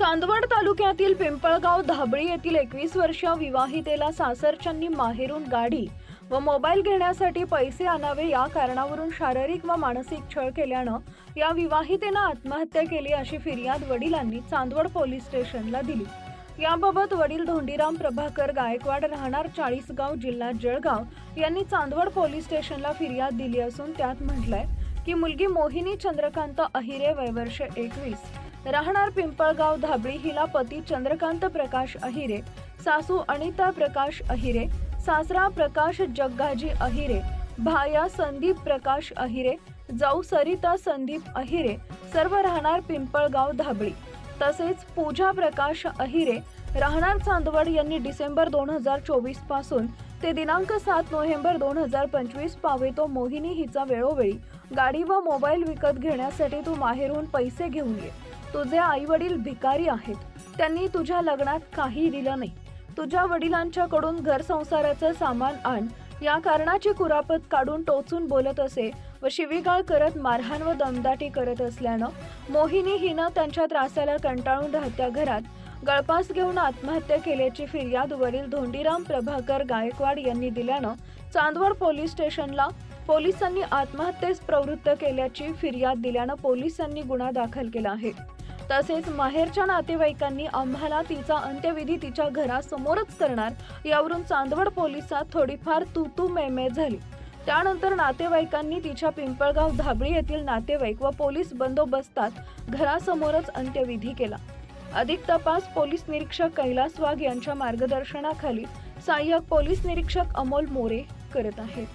चांदवड तालुक्यातील पिंपळगाव धाबळी येथील एकवीस वर्षीय विवाहितेला सासरच्यांनी माहेरून गाडी व मोबाईल घेण्यासाठी पैसे आणावे या कारणावरून शारीरिक व मानसिक छळ केल्यानं या विवाहितेनं आत्महत्या केली अशी फिर्याद वडिलांनी चांदवड पोलीस स्टेशनला दिली. याबाबत वडील धोंडीराम प्रभाकर गायकवाड राहणार चाळीसगाव जिल्हा जळगाव यांनी चांदवड पोलीस स्टेशनला फिर्याद दिली असून त्यात म्हटलंय ही मुलगी मोहिनी चंद्रकांत अहिरे वयवर्ष एकवीस. राहणार पिंपळगाव धाबळी हिला पती चंद्रकांत प्रकाश अहिरे सासू अनिता प्रकाश अहिरे सासरा प्रकाश जग्गाजी अहिरे भाया संदीप प्रकाश अहिरे जाऊ सरिता संदीप अहिरे सर्व राहणार पिंपळगाव धाबळी. तसेच पूजा प्रकाश अहिरे राहणार चांदवड यांनी डिसेंबर दोन हजार चोवीसपासून ते दिनांक सात नोव्हेंबर दोन हजार पंचवीस पावेतो मोहिनी हिचा वेळोवेळी गाडी व मोबाईल विकत घेण्यासाठी तू माहेरून पैसे घेऊन ये. तुझे आई वडील भिकारी आहेत. त्यांनी तुझ्या लग्नात काही दिलं नाही. तुझ्या वडिलांच्याकडून घर संसाराचं सामान आण. या कारणाची कुरापत काढून टोचून बोलत असे व शिवीगाळ करत मारहाण व दमदाटी करत असल्यानं मोहिनी हिनं त्यांच्या त्रासाला कंटाळून राहत्या घरात गळपास घेऊन आत्महत्या केल्याची फिर्याद वरील धोंडीराम प्रभाकर गायकवाड यांनी दिल्यानं चांदवड पोलीस स्टेशनला पोलिसांनी आत्महत्येस प्रवृत्त केल्याची फिर्याद दिल्यानं पोलिसांनी गुन्हा दाखल केला आहे. तसेच माहेरच्या नातेवाईकांनी आम्हाला तिचा अंत्यविधी तिच्या घरासमोरच करणार यावरून चांदवड पोलिसात थोडीफार तू तू मेमे झाली. त्यानंतर नातेवाईकांनी तिच्या पिंपळगाव धाबळी येथील नातेवाईक व पोलीस बंदोबस्तात घरासमोरच अंत्यविधी केला. अधिक तपास पोलीस निरीक्षक कैलास वाघ यांच्या मार्गदर्शनाखाली सहाय्यक पोलीस निरीक्षक अमोल मोरे करत आहेत.